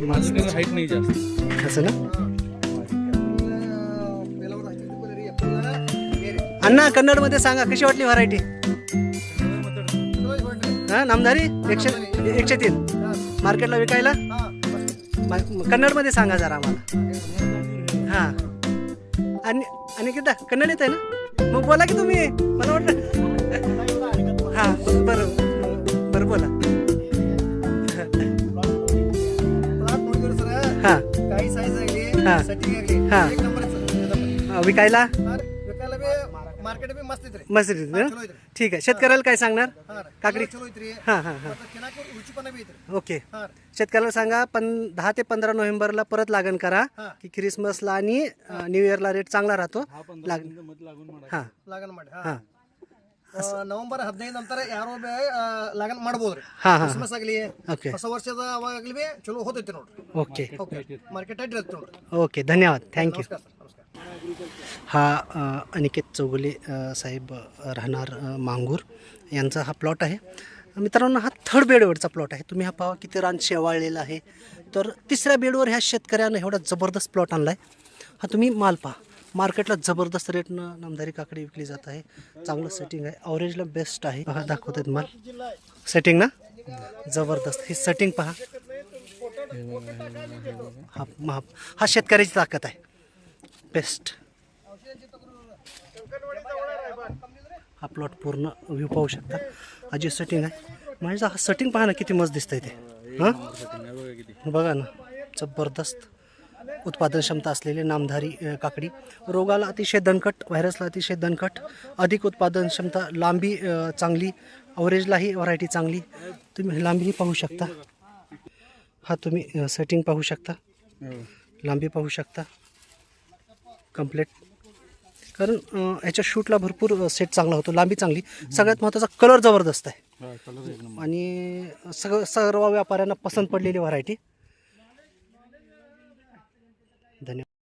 माझं हाईट नाही जास्त. असं ना? अण्णा कन्नडमध्ये सांगा कशी वाटली व्हरायटी? हा नामधारी? एकशे एकशे तीन. मार्केटला विकायला? कन्नडमध्ये सांगा जरा आम्हाला. हां. आणि आणि किती? कन्नड येत आहे ना? मग बोला की तुम्ही. मला वाटलं हां बरं. बरं बोला. हां. हां. विकायला? ಮಾರ್ಕೆಟ್ ಬಿ ಮಸ್ತ್ ಐತ್ರಿ मस्त ಚಲೋ ಐತ್ರಿ ठीक आहे शेतकऱ्याला काय सांगणार ಹಾ ರೀ. काकडी ಚಲೋ ಐತ್ರಿ हां हां हां ಮತ್ತೆ ತಿನ್ನಾಕ ರುಚಿಪನ ಬಿ ಐತ್ರಿ ओके ಹಾ ರೀ. शेतकऱ्याला सांगा पण दहा ते पंधरा नोव्हेंबरला परत लागण करा हा. की क्रिसमसला आणि न्यू इयरला रेट चांगला राहतो लाग हां ಲಗನ್ ಮಾಡಿ ಹಾ. ಹಾಂ ಆ, ನವೆಂಬರ್ ಹದಿನೈದು ನಂತರ ಯಾರೋ ಬಿ ಆ, ಲಗನ್ ಮಾಡ್ಬೋದ್ರಿ ಹಾಂ ಹಾಂ ಕ್ರಿಸ್ಮಸ್ ಆಗಲಿ ಓಕೆ ಹೊಸ ವರ್ಷದ ಅವಾಗಲಿ ಬಿ ಚಲೋ ಹೋತೈತಿ ನೋಡ್ರಿ ओके ಓಕೆ ಮಾರ್ಕೆಟ್ ಐಟ್ ಇರುತ್ತೆ ನೋಡ್ರಿ ओके धन्यवाद थँक्यू ನಮಸ್ಕಾರ ಸರ್ ನಮಸ್ಕಾರ हा अनिकेत चौगुले साहेब राहणार मांगूर. यांचा हा प्लॉट आहे. मित्रांनो हा थर्ड बेडवरचा प्लॉट आहे. तुम्ही हा पाहा किती रान शेवाळलेला आहे. तर तिसऱ्या बेडवर ह्या शेतकऱ्यानं एवढा जबरदस्त प्लॉट आणला आहे हा तुम्ही माल पहा. मार्केटला जबरदस्त रेटनं नामदारी काकडी विकली जात आहे. चांगलं सेटिंग आहे. अवरेजला बेस्ट आहे. पहा दाखवत आहेत माल. सेटिंग ना? जबरदस्त. ही सेटिंग पहा. हा हा. शेतकऱ्याची ताकद आहे. बेस्ट हा प्लॉट पूर्ण व्ह्यू पाहू शकता. हा जी सेटिंग आहे. म्हणजे हा सेटिंग पहा ना किती मस्त दिसतंय ते. हां? बघा ना. जबरदस्त उत्पादन क्षमता असलेली नामधारी काकडी. रोगाला अतिशय दणकट व्हायरसला अतिशय दणकट. अधिक उत्पादन क्षमता लांबी चांगली. अवरेजलाही व्हरायटी चांगली. तुम्ही लांबीही पाहू शकता. हा तुम्ही सेटिंग पाहू शकता. लांबी पाहू शकता. कंप्लेट कारण अ, ह्याच्या शूटला भरपूर सेट चांगला होतो लांबी चांगली. सगळ्यात महत्त्वाचा कलर जबरदस्त आहे. आणि सगळं सर्व व्यापाऱ्यांना पसंत पडलेली व्हरायटी धन्यवाद.